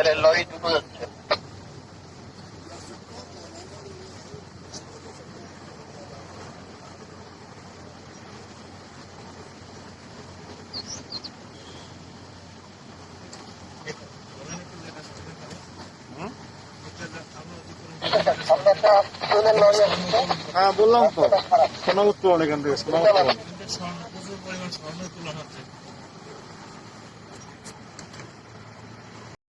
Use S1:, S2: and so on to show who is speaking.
S1: ট্রেনের লরি আসছে
S2: হ্যাঁ বললাম তো। সোনা উত্তোলন এখান থেকে উত্তোলন